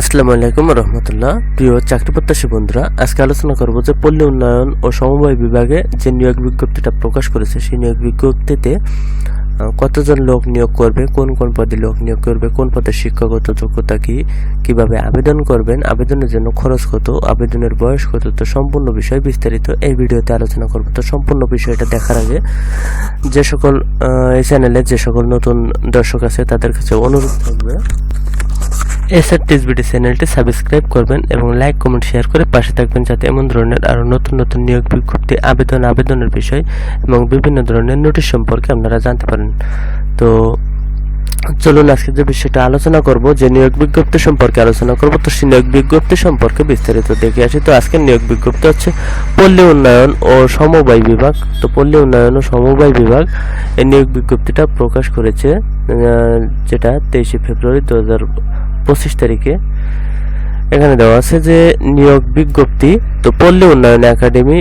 আসসালামু আলাইকুম রহমতুল্লাহ। প্রিয় চাকরি প্রত্যাশী বন্ধুরা, আজকে আলোচনা করব যে পল্লী উন্নয়ন ও সমবায় বিভাগে যে নিয়োগ বিজ্ঞপ্তিটা প্রকাশ করেছে, সেই নিয়োগ বিজ্ঞপ্তিতে কতজন লোক নিয়োগ করবে, কোন কোন পদে লোক নিয়োগ করবে, কোন পদে শিক্ষাগত যোগ্যতা কী, কীভাবে আবেদন করবেন, আবেদনের জন্য খরচ কত, আবেদনের বয়স কত, তো সম্পূর্ণ বিষয় বিস্তারিত এই ভিডিওতে আলোচনা করব। তো সম্পূর্ণ বিষয়টা দেখার আগে, যে সকল এই চ্যানেলে যে সকল নতুন দর্শক আছে, তাদের কাছে অনুরোধ থাকবে এসআর টিসবিডি চ্যানেলটি সাবস্ক্রাইব করবেন এবং লাইক, কমেন্ট, শেয়ার করে পাশে থাকবেন যাতে এমন ধরনের আরও নতুন নতুন নিয়োগ বিজ্ঞপ্তি, আবেদন, আবেদনের বিষয় এবং বিভিন্ন ধরনের নোটিশ সম্পর্কে আপনারা জানতে পারেন। তো চলুন আজকে যে বিষয়টা আলোচনা করব, যে নিয়োগ বিজ্ঞপ্তি সম্পর্কে আলোচনা করব, তো সেই নিয়োগ বিজ্ঞপ্তি সম্পর্কে বিস্তারিত দেখে আসি। তো আজকের নিয়োগ বিজ্ঞপ্তি হচ্ছে পল্লী উন্নয়ন ও সমবায় বিভাগ। তো পল্লী উন্নয়ন ও সমবায় বিভাগ এই নিয়োগ বিজ্ঞপ্তিটা প্রকাশ করেছে যেটা তেইশে ফেব্রুয়ারি দু হাজার পঁচিশ তারিখে এখানে দেওয়া আছে যে নিয়োগ বিজ্ঞপ্তি, তো পল্লী উন্নয়ন একাডেমি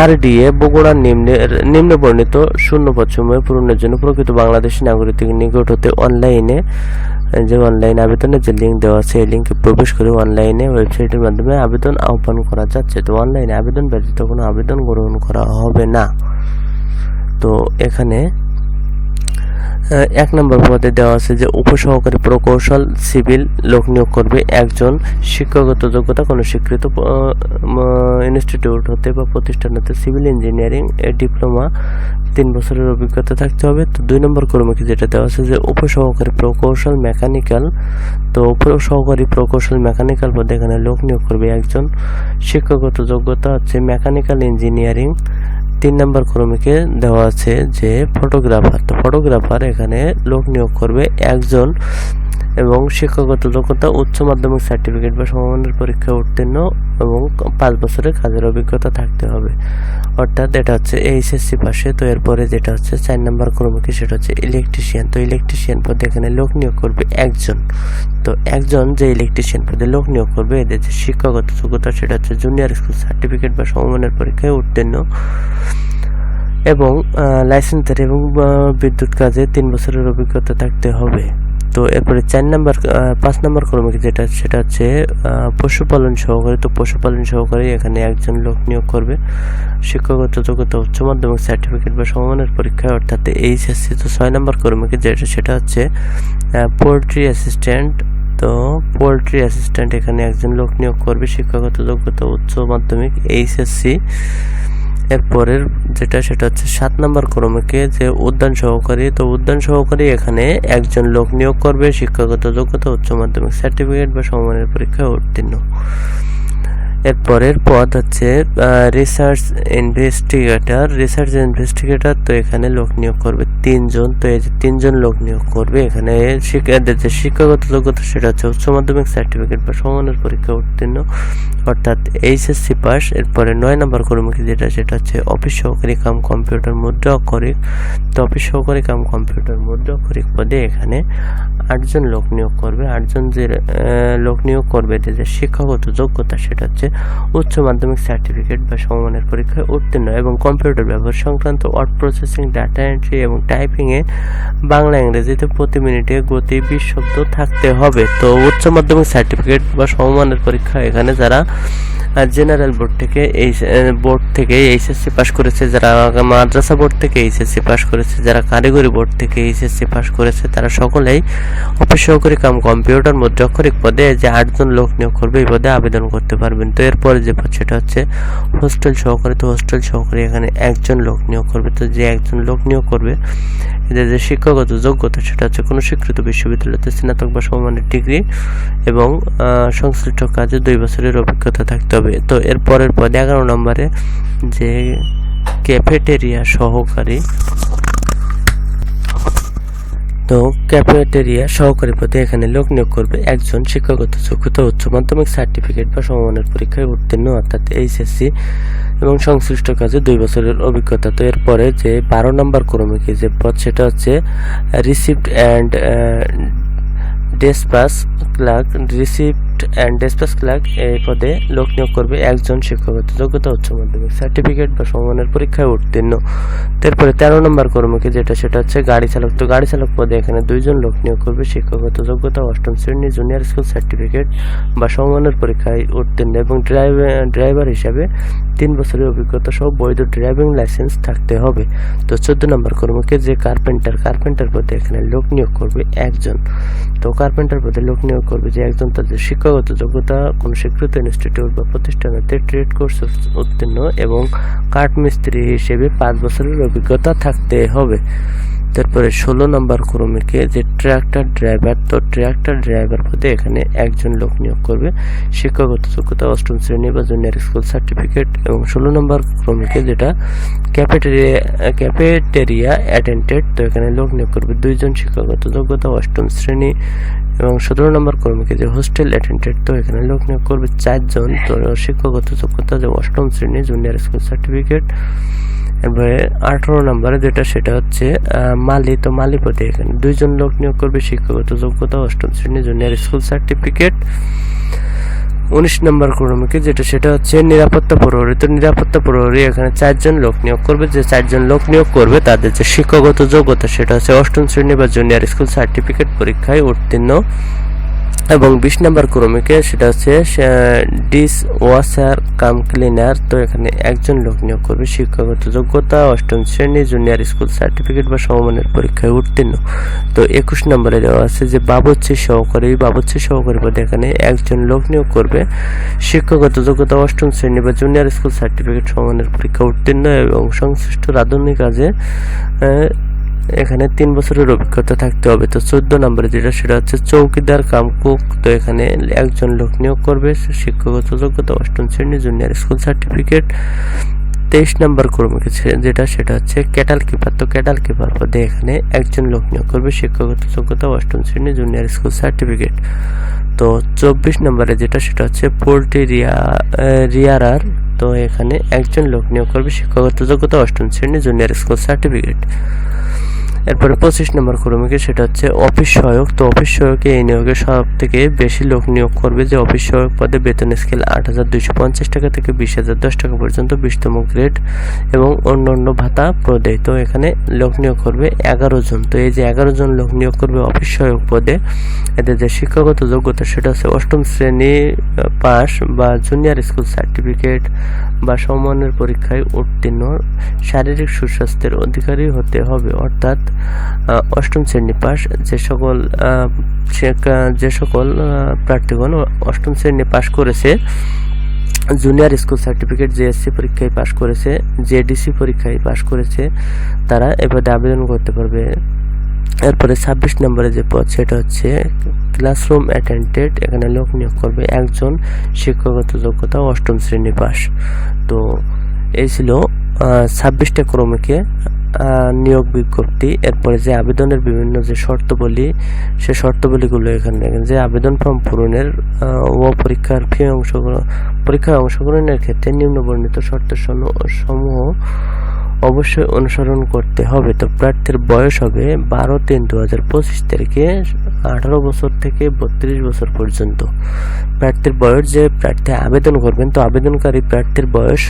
আরডিএ, বগুড়া নিম্নের নিম্ন বর্ণিত শূন্য পশ্চিমে পূরণের জন্য প্রকৃত বাংলাদেশি নাগরিকের নিকট হতে অনলাইনে, যে অনলাইন আবেদনের যে লিঙ্ক দেওয়া আছে, এই লিঙ্কে প্রবেশ করে অনলাইনে ওয়েবসাইটের মাধ্যমে আবেদন আহ্বান করা যাচ্ছে। তো অনলাইনে আবেদন ব্যতীত কোনো আবেদন গ্রহণ করা হবে না। তো এখানে এক নম্বর পদে দেওয়া আছে যে, উপসহকারী প্রকৌশল, সিভিল লোক নিয়োগ করবে একজন শিক্ষাগত যোগ্যতা কোনো স্বীকৃত ইনস্টিটিউট হতে বা প্রতিষ্ঠান হতে সিভিল ইঞ্জিনিয়ারিং ডিপ্লোমা তিন বছরের অভিজ্ঞতা থাকতে হবে। তো দুই নম্বর কর্মীকে যেটা দেওয়া আছে যে, উপসহকারী প্রকৌশল মেকানিক্যাল তো উপসহকারী প্রকৌশল মেকানিক্যাল পদে এখানে লোক নিয়োগ করবে একজন শিক্ষাগত যোগ্যতা হচ্ছে মেকানিক্যাল ইঞ্জিনিয়ারিং তিন নম্বর কর্মীকে দেওয়া আছে যে ফটোগ্রাফার তো ফটোগ্রাফার এখানে লোক নিয়োগ করবে একজন এবং শিক্ষাগত যোগ্যতা, উচ্চ মাধ্যমিক সার্টিফিকেট বা সমমানের পরীক্ষায় উত্তীর্ণ এবং পাঁচ বছরের কাজের অভিজ্ঞতা থাকতে হবে। অর্থাৎ এটা হচ্ছে এইচএসসি পাশে তো এরপরে যেটা হচ্ছে চার নম্বর কর্মীকে, সেটা হচ্ছে ইলেকট্রিশিয়ান তো ইলেকট্রিশিয়ান পদে এখানে লোক নিয়োগ করবে একজন। তো একজন যে ইলেকট্রিশিয়ান পদে লোক নিয়োগ করবে, এদের যে শিক্ষাগত যোগ্যতা, সেটা হচ্ছে জুনিয়র স্কুল সার্টিফিকেট বা সমমানের পরীক্ষায় উত্তীর্ণ। এবং লাইসেন্সার এবং বিদ্যুৎ কাজে তিন বছরের অভিজ্ঞতা থাকতে হবে। তো এরপরে চার নাম্বার পাঁচ নাম্বার কর্মী যেটা, সেটা হচ্ছে পশুপালন সহকারী, তো পশুপালন সহকারী এখানে একজন লোক নিয়োগ করবে। শিক্ষাগত যোগ্যতা, উচ্চ মাধ্যমিক সার্টিফিকেট বা সমমানের পরীক্ষায়, অর্থাৎ এইচএসসি, তো ছয় নাম্বার কর্মীকে যেটা, সেটা হচ্ছে পোলট্রি অ্যাসিস্ট্যান্ট তো পোলট্রি অ্যাসিস্ট্যান্ট এখানে একজন লোক নিয়োগ করবে। শিক্ষাগত যোগ্যতা, উচ্চ মাধ্যমিক, এইচএসসি এরপরের যেটা, সেটা হচ্ছে সাত নম্বর ক্রমিকে যে উদ্যান সহকারী, তো উদ্যান সহকারী এখানে একজন লোক নিয়োগ করবে, শিক্ষাগত যোগ্যতা, উচ্চ মাধ্যমিক সার্টিফিকেট বা সমমানের পরীক্ষায় উত্তীর্ণ। এরপরের পদ হচ্ছে রিসার্চ ইনভেস্টিগেটর রিসার্চ ইনভেস্টিগেটর তো এখানে লোক নিয়োগ করবে তিনজন। তো এই যে তিনজন লোক নিয়োগ করবে, এখানে যে শিক্ষাগত যোগ্যতা সেটা হচ্ছে উচ্চ মাধ্যমিক সার্টিফিকেট বা সমানের পরীক্ষা উত্তীর্ণ। অর্থাৎ এইচএসসি পাস এরপরে নয় নম্বর কর্মী যেটা, সেটা হচ্ছে অফিস সহকারী কাম কম্পিউটার মুদ্রা অক্ষরিক। তো অফিস সহকারী কাম কম্পিউটার মুদ্রা অক্ষরিক পদে এখানে আটজন লোক নিয়োগ করবে। আটজন যে লোক নিয়োগ করবে, এদের যে শিক্ষাগত যোগ্যতা, সেটা হচ্ছে উচ্চ মাধ্যমিক সার্টিফিকেট বা সমমানের পরীক্ষায় উত্তীর্ণ এবং কম্পিউটার ব্যবহার সংক্রান্ত ওয়ার্ড প্রসেসিং ডাটা এন্ট্রি এবং টাইপিংয়ে বাংলা, ইংরেজিতে প্রতি মিনিটে গতি বিশ শব্দ থাকতে হবে। তো উচ্চ মাধ্যমিক সার্টিফিকেট বা সমমানের পরীক্ষা এখানে যারা জেনারেল বোর্ড থেকে এই বোর্ড থেকে এইচএসসি পাস করেছে, যারা মাদ্রাসা বোর্ড থেকে এইচএসসি পাস করেছে, যারা কারিগরি বোর্ড থেকে এইচএসসি পাস করেছে, তারা সকলেই অফিস সহকারী কাম কম্পিউটার মুদ্রাক্ষরিক পদে যে আটজন লোক নিয়োগ করবে, এই পদে আবেদন করতে পারবেন। তো এরপরে যে পদ, সেটা হচ্ছে হোস্টেল সহকারী। তো হোস্টেল সহকারী এখানে একজন লোক নিয়োগ করবে। তো যে একজন লোক নিয়োগ করবে, এদের যে শিক্ষাগত যোগ্যতা, সেটা হচ্ছে কোনো স্বীকৃত বিশ্ববিদ্যালয়তে স্নাতক বা সমমানের ডিগ্রি এবং সংশ্লিষ্ট কাজে দুই বছরের অভিজ্ঞতা থাকতে হবে। তো এর পরের পদে, এগারো নম্বরে যে ক্যাফেটেরিয়া সহকারী, তো ক্যাফেটেরিয়া সহকারী পদে এখানে লোক নিয়োগ করবে একজন শিক্ষাগত যোগ্যতা, উচ্চ মাধ্যমিক সার্টিফিকেট বা সমমানের পরীক্ষায় উত্তীর্ণ, অর্থাৎ এইচএসসি এবং সংশ্লিষ্ট কাজে দুই বছরের অভিজ্ঞতা। তো এরপরে যে বারো নম্বর কর্মীকে যে পদ, সেটা হচ্ছে receipt and despatch clerk receipt and dispatch clerk এই পদে লোক নিয়োগ করবে একজন শিক্ষাগত যোগ্যতা উচ্চ মাধ্যমিক সার্টিফিকেট বা সমমানের পরীক্ষায় উত্তীর্ণ। তারপরে তেরো নম্বর কর্মকে যেটা, সেটা হচ্ছে গাড়ি চালক। তো গাড়ি চালক পদে এখানে দুইজন লোক নিয়োগ করবে শিক্ষাগত যোগ্যতা, অষ্টম শ্রেণি জুনিয়র স্কুল সার্টিফিকেট বা সমমানের পরীক্ষায় উত্তীর্ণ এবং ড্রাইভার ড্রাইভার হিসাবে তিন বছরের অভিজ্ঞতা সহ বৈধ ড্রাইভিং লাইসেন্স থাকতে হবে। তো চোদ্দ নম্বর কর্মকে যে কার্পেন্টার কার্পেন্টার পদে এখানে লোক নিয়োগ করবে একজন। তো কার্পেন্টার পদে লোক নিয়োগ করবে যে একজন, তাদের শিক্ষাগত যোগ্যতা কোনো স্বীকৃত ইনস্টিটিউট বা প্রতিষ্ঠানেতে ট্রেড কোর্স উত্তীর্ণ এবং কাঠ মিস্ত্রি হিসেবে পাঁচ বছরের অভিজ্ঞতা থাকতে হবে। তারপরে ষোলো নম্বর ক্রমিকে যে ট্রাক্টর ড্রাইভার তো ট্রাক্টর ড্রাইভার পদে এখানে একজন লোক নিয়োগ করবে। শিক্ষাগত যোগ্যতা অষ্টম শ্রেণি বা জুনিয়র স্কুল সার্টিফিকেট এবং ষোলো নম্বর ক্রমিকে যেটা ক্যাফেটেরিয়া ক্যাফেটেরিয়া অ্যাটেন্ডেড তো এখানে লোক নিয়োগ করবে। দুইজন শিক্ষাগত যোগ্যতা অষ্টম শ্রেণি এবং সতেরো নম্বর কর্মীকে যে হোস্টেল অ্যাটেন্ডেন্ট, তো এখানে লোক নিয়োগ করবে চারজন। তো শিক্ষাগত যোগ্যতা যে অষ্টম শ্রেণি জুনিয়র স্কুল সার্টিফিকেট। এরপরে আঠেরো নম্বরে যেটা, সেটা হচ্ছে মালি। তো মালি পদে এখানে দুইজন লোক নিয়োগ করবে শিক্ষাগত যোগ্যতা অষ্টম শ্রেণি জুনিয়র স্কুল সার্টিফিকেট। উনিশ নম্বর কর্মীকে যেটা সেটা হচ্ছে নিরাপত্তা প্রহরী। তো নিরাপত্তা প্রহরী এখানে চারজন লোক নিয়োগ করবে। যে চারজন লোক নিয়োগ করবে, তাদের যে শিক্ষাগত যোগ্যতা, সেটা হচ্ছে অষ্টম শ্রেণি বা জুনিয়র স্কুল সার্টিফিকেট পরীক্ষায় উত্তীর্ণ। এবং বিশ নম্বর ক্রমিকে সেটা হচ্ছে ডিস ওয়াশার কাম ক্লিনার, তো এখানে একজন লোক নিয়োগ করবে, শিক্ষাগত যোগ্যতা, অষ্টম শ্রেণি, জুনিয়র স্কুল সার্টিফিকেট বা সমমানের পরীক্ষায় উত্তীর্ণ। তো একুশ নম্বরে দেওয়া আছে যে বাবুচ্চি সহকারী বাবুচ্চি সহকারী পদে এখানে একজন লোক নিয়োগ করবে, শিক্ষাগত যোগ্যতা, অষ্টম শ্রেণি বা জুনিয়র স্কুল সার্টিফিকেট, সমমানের পরীক্ষা উত্তীর্ণ এবং সংশ্লিষ্ট রাঁধুনি কাজে এখানে তিন বছরের অভিজ্ঞতা থাকতে হবে। তো চোদ্দ নম্বরে যেটা, সেটা হচ্ছে চৌকিদার কাম কুক তো এখানে একজন লোক নিয়োগ করবে। শিক্ষাগত যোগ্যতা, অষ্টম শ্রেণি জুনিয়র স্কুল সার্টিফিকেট তেইশ নম্বর কর্মীকে যেটা, সেটা হচ্ছে ক্যাটাল কিপার। তো ক্যাটাল কিপার পদে এখানে একজন লোক নিয়োগ করবে। শিক্ষাগত যোগ্যতা, অষ্টম শ্রেণি জুনিয়র স্কুল সার্টিফিকেট তো চব্বিশ নম্বরে যেটা, সেটা হচ্ছে পোল্ট্রি রিয়া রিয়ারার। তো এখানে একজন লোক নিয়োগ করবে। শিক্ষাগত যোগ্যতা, অষ্টম শ্রেণি জুনিয়র স্কুল সার্টিফিকেট এরপরে পঁচিশ নম্বর কর্মীকে সেটা হচ্ছে অফিস সহায়ক। তো অফিস সহায়কে এই নিয়োগে সব থেকে বেশি লোক নিয়োগ করবে যে অফিস সহায়ক পদে বেতন স্কেল আট হাজার দুইশো পঞ্চাশ টাকা থেকে বিশ হাজার দশ টাকা পর্যন্ত বিশতম গ্রেড এবং অন্য অন্য ভাতা প্রদেয় তো এখানে লোক নিয়োগ করবে এগারো জন। তো এই যে এগারো জন লোক নিয়োগ করবে অফিস সহায়ক পদে, এদের যে শিক্ষাগত যোগ্যতা, সেটা হচ্ছে অষ্টম শ্রেণি পাস বা জুনিয়র স্কুল সার্টিফিকেট বা সমমানের পরীক্ষায় উত্তীর্ণ। শারীরিক সুস্বাস্থ্যের অধিকারী হতে হবে, অর্থাৎ অষ্টম শ্রেণি পাস যে সকল যে সকল প্রার্থীগণ অষ্টম শ্রেণি পাস করেছে জুনিয়র স্কুল সার্টিফিকেট জেএসসি পরীক্ষায় পাশ করেছে জেডিসি পরীক্ষায় পাশ করেছে, তারা এবারে আবেদন করতে পারবে। এরপরে ছাব্বিশ নম্বরে যে পদ, সেটা হচ্ছে ক্লাসরুম অ্যাটেন্ডেন্ট এখানে লোক নিয়োগ করবে একজন শিক্ষাগত যোগ্যতা অষ্টম শ্রেণি পাস তো এই ছিল ছাব্বিশটা ক্রমিকে নিয়োগ বিজ্ঞপ্তি, এরপরে যে আবেদনের বিভিন্ন যে শর্তাবলী, সে শর্তাবলীগুলো এখানে দেখেন, যে আবেদন ফর্ম পূরণের ও পরীক্ষার ফি অংশগ্রহণ, পরীক্ষায় অংশগ্রহণের ক্ষেত্রে নিম্ন বর্ণিত শর্ত সমূহ অবশ্যই অনুসরণ করতে হবে। তো প্রার্থীর বয়স হবে বারো তিন দু হাজার পঁচিশ তারিখে আঠারো বছর থেকে বত্রিশ বছর পর্যন্ত। প্রার্থীর বয়স যে প্রার্থী আবেদন করবেন, তো আবেদনকারী প্রার্থীর বয়স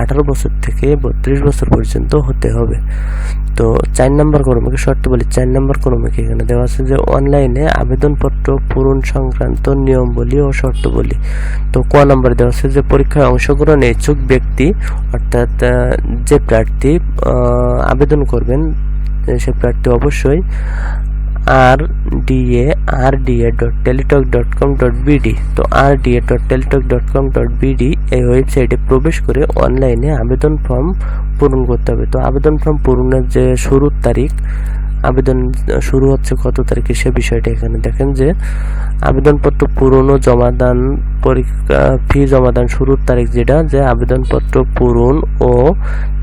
আঠারো বছর থেকে বত্রিশ বছর পর্যন্ত হতে হবে। তো চার নম্বর কর্মীকে শর্ত বলি, চার নম্বর কর্মীকে এখানে দেওয়া আছে যে অনলাইনে আবেদনপত্র পূরণ সংক্রান্ত নিয়ম বলি ও শর্ত বলি। তো ক নম্বরে দেওয়া আছে যে পরীক্ষায় অংশগ্রহণে ইচ্ছুক ব্যক্তি, অর্থাৎ যে প্রার্থী আহ, আবেদন করবেন সে প্রার্থী অবশ্যই R DA R DA dot Teletalk dot com dot BD তো R DA dot Teletalk dot com dot BD এই ওয়েবসাইটে প্রবেশ করে অনলাইনে আবেদন ফর্ম পূরণ করতে হবে। তো আবেদন ফর্ম পূরণের যে শুরুর তারিখ আবেদন শুরু হচ্ছে কত তারিখে সে বিষয়টা এখানে দেখেন যে আবেদনপত্র পূরণ ও জমাদান পরীক্ষা ফি জমাদান শুরুর তারিখ যেটা যে আবেদনপত্র পূরণ ও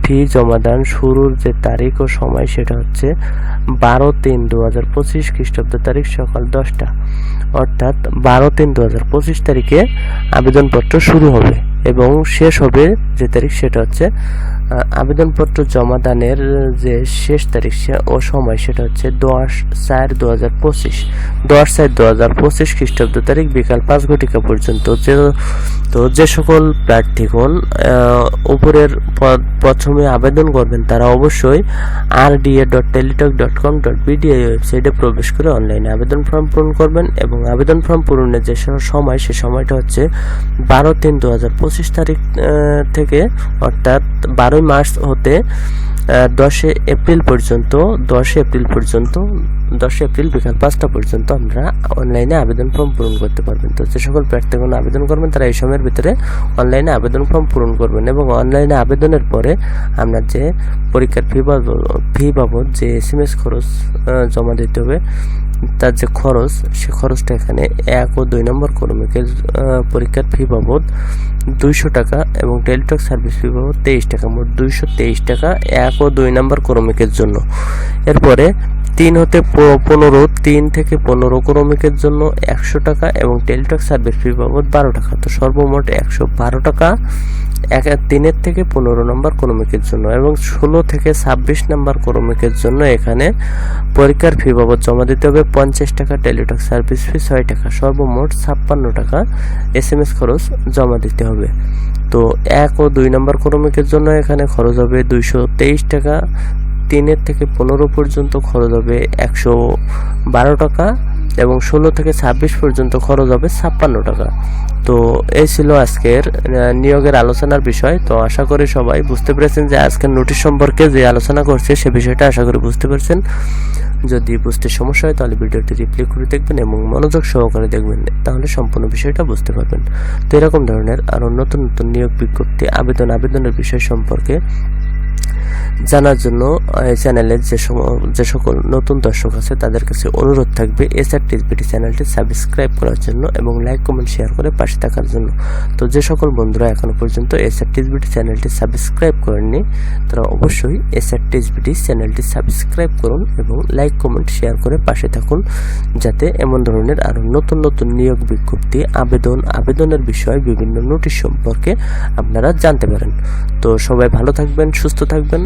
ফি জমাদান শুরুর যে তারিখ ও সময় সেটা হচ্ছে বারো তিন দু হাজার পঁচিশ খ্রিস্টাব্দ তারিখ সকাল দশটা। অর্থাৎ বারো তিন দু হাজার পঁচিশ তারিখে আবেদনপত্র শুরু হবে এবং শেষ হবে যে তারিখ সেটা হচ্ছে আবেদনপত্র জমা দানের যে শেষ তারিখ সে- ও সময় সেটা হচ্ছে দশ চার দু হাজার পঁচিশ। দশ চার দু হাজার পঁচিশ খ্রিস্টাব্দ তারিখ বিকাল পাঁচ ঘটিকা পর্যন্ত যে, তো যে সকল প্রার্থীগণ উপরের প্রথমে আবেদন করবেন তারা অবশ্যই R DA dot Teletalk dot com dot BDI ওয়েবসাইটে প্রবেশ করে অনলাইনে আবেদন ফর্ম পূরণ করবেন এবং আবেদন ফর্ম পূরণের যে সময় সে সময়টা হচ্ছে বারো তিন দু হাজার পঁচিশ তারিখ থেকে অর্থাৎ বারোই মার্চ হতে দশে এপ্রিল পর্যন্ত, দশে এপ্রিল পর্যন্ত দশই এপ্রিল বিকাল পাঁচটা পর্যন্ত আমরা অনলাইনে আবেদন ফর্ম পূরণ করতে পারবেন। তো যে সকল প্রার্থীগণ আবেদন করবেন, তারা এই সময়ের ভিতরে অনলাইনে আবেদন ফর্ম পূরণ করবেন এবং অনলাইনে আবেদনের পরে আমরা যে পরীক্ষার ফি বাবদ ফি বাবদ যে এস এম এস খরচ জমা দিতে হবে তার যে খরচ, সে খরচটা এখানে এক ও দুই নম্বর কর্মীকে পরীক্ষার ফি বাবদ দুইশো টাকা এবং টেলিটক সার্ভিস ফি বাবদ তেইশ টাকা, মোট দুইশো তেইশ টাকা এক ও দুই নম্বর কর্মীকের জন্য। এরপরে তিন হতে পনেরো, তিন থেকে পনেরো ক্রমিকের জন্য একশো টাকা এবং টেলিটক সার্ভিস ফি বাবদ বারো টাকা। তো সর্বমোট একশো বারো টাকা এক তিনের থেকে পনেরো নম্বর ক্রমিকের জন্য এবং ষোলো থেকে ছাব্বিশ নম্বর ক্রমিকের জন্য এখানে পরীক্ষার ফি বাবদ জমা দিতে হবে। পঞ্চাশ টাকা টেলিটক সার্ভিস ফি ছয় টাকা। সর্বমোট ছাপ্পান্ন টাকা এস এম এস খরচ জমা দিতে হবে। তো এক ও দুই নম্বর ক্রমিকের জন্য এখানে খরচ হবে দুইশো তেইশ টাকা। তিনের থেকে পনেরো পর্যন্ত খরচ হবে একশো বারো টাকা। এবং ষোলো থেকে ছাব্বিশ পর্যন্ত খরচ হবে ছাপ্পান্ন টাকা। তো এই ছিল আজকের নিয়োগের আলোচনার বিষয়। তো আশা করি সবাই বুঝতে পেরেছেন যে আজকের নোটিশ সম্পর্কে যে আলোচনা করছে, সে বিষয়টা আশা করি বুঝতে পেরেছেন। যদি বুঝতে সমস্যা হয়, তাহলে ভিডিওটি রিপ্লে করে দেখবেন এবং মনোযোগ সহকারে দেখবেন, তাহলে সম্পূর্ণ বিষয়টা বুঝতে পারবেন। তো এরকম ধরনের আরও নতুন নতুন নিয়োগ বিজ্ঞপ্তি, আবেদন, আবেদনের বিষয় সম্পর্কে জানার জন্য চ্যানেলের যে যে সকল নতুন দর্শক আছে, তাদের কাছে অনুরোধ থাকবে এসআর টিসবিটি চ্যানেলটি সাবস্ক্রাইব করার জন্য এবং লাইক কমেন্ট শেয়ার করে পাশে থাকার জন্য। তো যে সকল বন্ধুরা এখনও পর্যন্ত এসআর টিসবিটি চ্যানেলটি সাবস্ক্রাইব করেননি, তারা অবশ্যই এসআর টিসবিটি চ্যানেলটি সাবস্ক্রাইব করুন এবং লাইক কমেন্ট শেয়ার করে পাশে থাকুন, যাতে এমন ধরনের আরও নতুন নতুন নিয়োগ বিজ্ঞপ্তি, আবেদন, আবেদনের বিষয় বিভিন্ন নোটিশ সম্পর্কে আপনারা জানতে পারেন। তো সবাই ভালো থাকবেন, সুস্থ থাকবেন